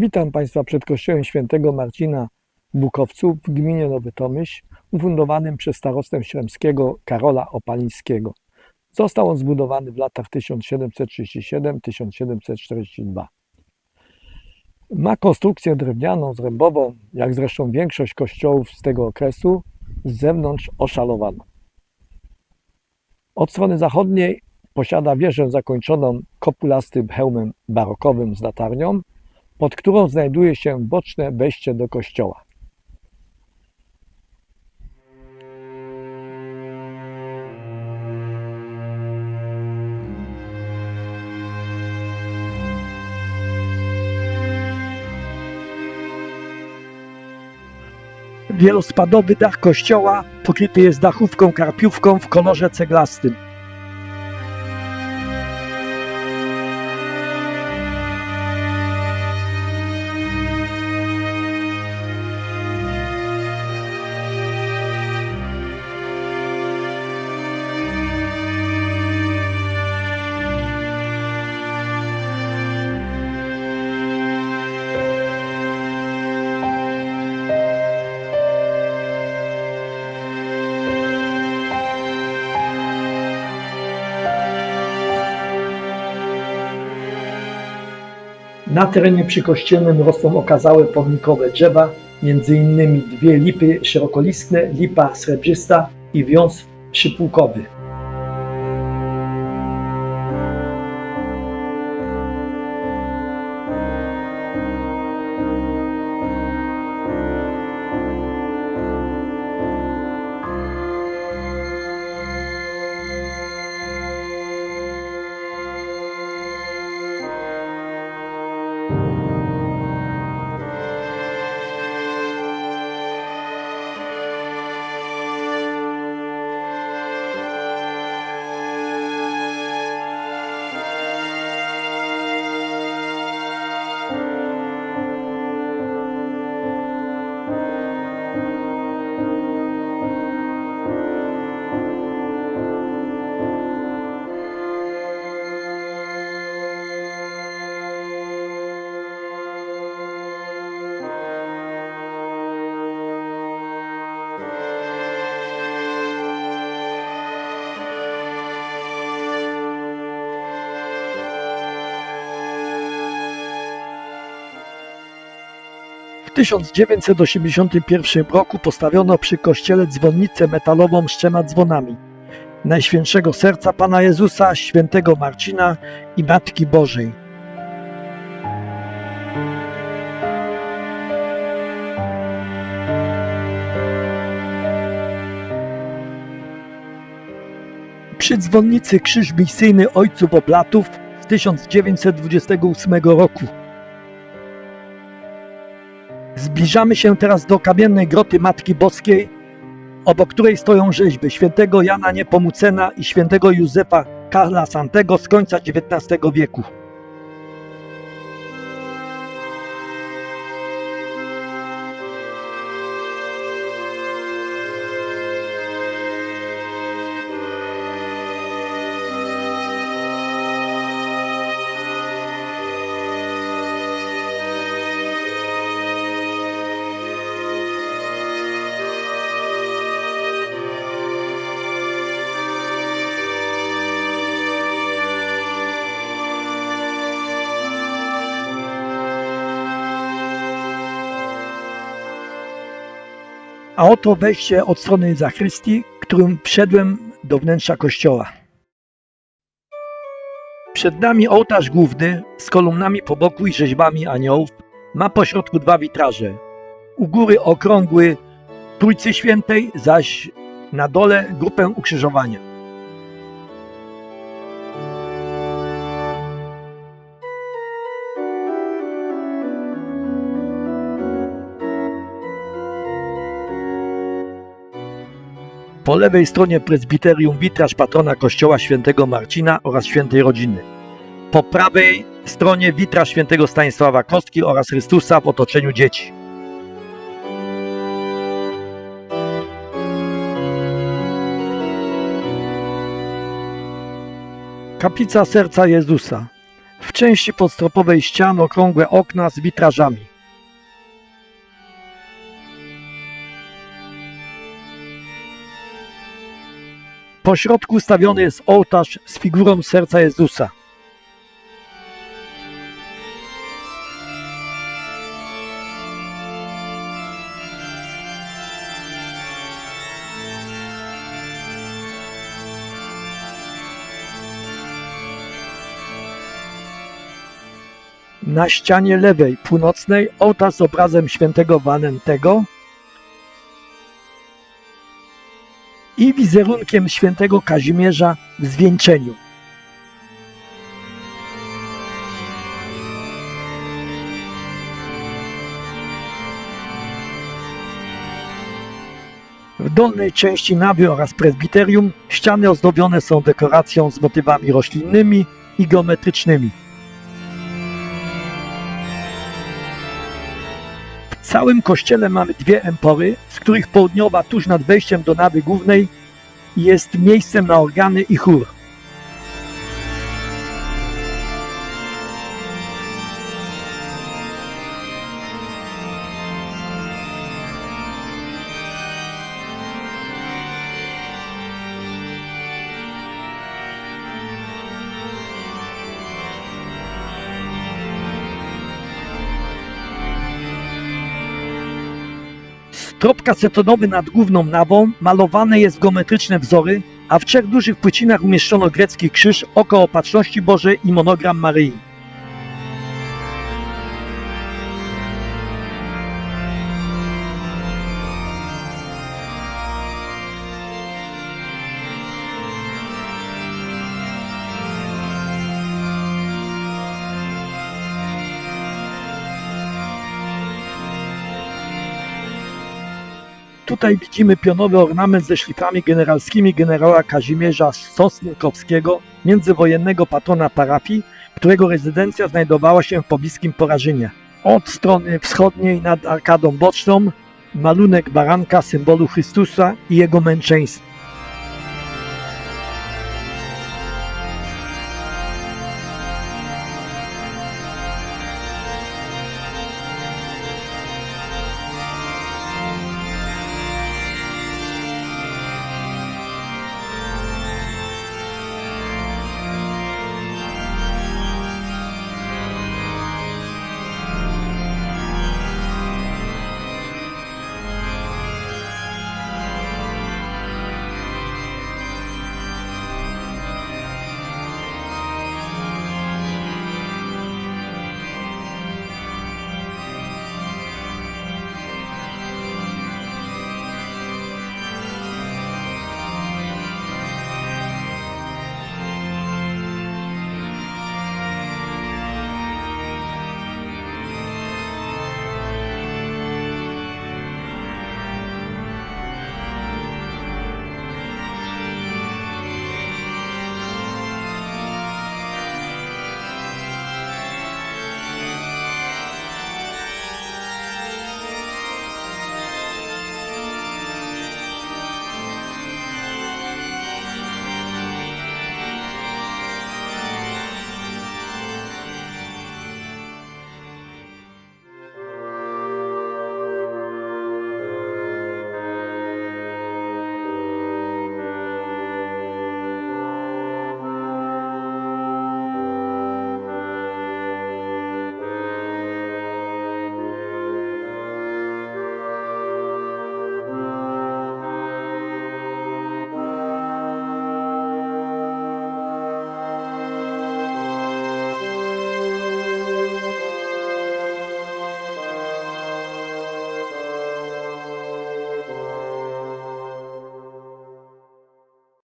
Witam Państwa przed kościołem świętego Marcina Bukowców w gminie Nowy Tomyśl, ufundowanym przez starostę śremskiego Karola Opalińskiego. Został on zbudowany w latach 1737-1742. Ma konstrukcję drewnianą, zrębową, jak zresztą większość kościołów z tego okresu, z zewnątrz oszalowaną. Od strony zachodniej posiada wieżę zakończoną kopulastym hełmem barokowym z latarnią, pod którą znajduje się boczne wejście do kościoła. Wielospadowy dach kościoła pokryty jest dachówką karpiówką w kolorze ceglastym. Na terenie przykościelnym rosną okazałe pomnikowe drzewa, innymi dwie lipy szerokolistne, lipa srebrzysta i wiąz przypułkowy. 1981 roku postawiono przy kościele dzwonnicę metalową z trzema dzwonami. Najświętszego Serca Pana Jezusa, Świętego Marcina i Matki Bożej. Przy dzwonnicy krzyż misyjny Ojców Oblatów z 1928 roku. Zbliżamy się teraz do kamiennej groty Matki Boskiej, obok której stoją rzeźby świętego Jana Niepomucena i świętego Józefa Karla Santego z końca XIX wieku. A oto wejście od strony zachrystii, którym wszedłem do wnętrza kościoła. Przed nami ołtarz główny z kolumnami po boku i rzeźbami aniołów. Ma pośrodku dwa witraże. U góry okrągły Trójcy Świętej, zaś na dole grupę ukrzyżowania. Po lewej stronie prezbiterium witraż patrona kościoła świętego Marcina oraz świętej rodziny. Po prawej stronie witraż świętego Stanisława Kostki oraz Chrystusa w otoczeniu dzieci. Kaplica Serca Jezusa. W części podstropowej ścian okrągłe okna z witrażami. Po środku ustawiony jest ołtarz z figurą serca Jezusa. Na ścianie lewej, północnej, ołtarz z obrazem świętego Walentego i wizerunkiem świętego Kazimierza w zwieńczeniu. W dolnej części nawy oraz prezbiterium ściany ozdobione są dekoracją z motywami roślinnymi i geometrycznymi. Całym kościele mamy dwie empory, z których południowa tuż nad wejściem do nawy głównej jest miejscem na organy i chór. Strop kasetonowy nad główną nawą malowany jest geometryczne wzory, a w trzech dużych płycinach umieszczono grecki krzyż, oko opatrzności Bożej i monogram Maryi. Tutaj widzimy pionowy ornament ze szlifami generalskimi generała Kazimierza Sosnkowskiego, międzywojennego patrona parafii, którego rezydencja znajdowała się w pobliskim Porażynie. Od strony wschodniej nad arkadą boczną malunek baranka symbolu Chrystusa i jego męczeństwa.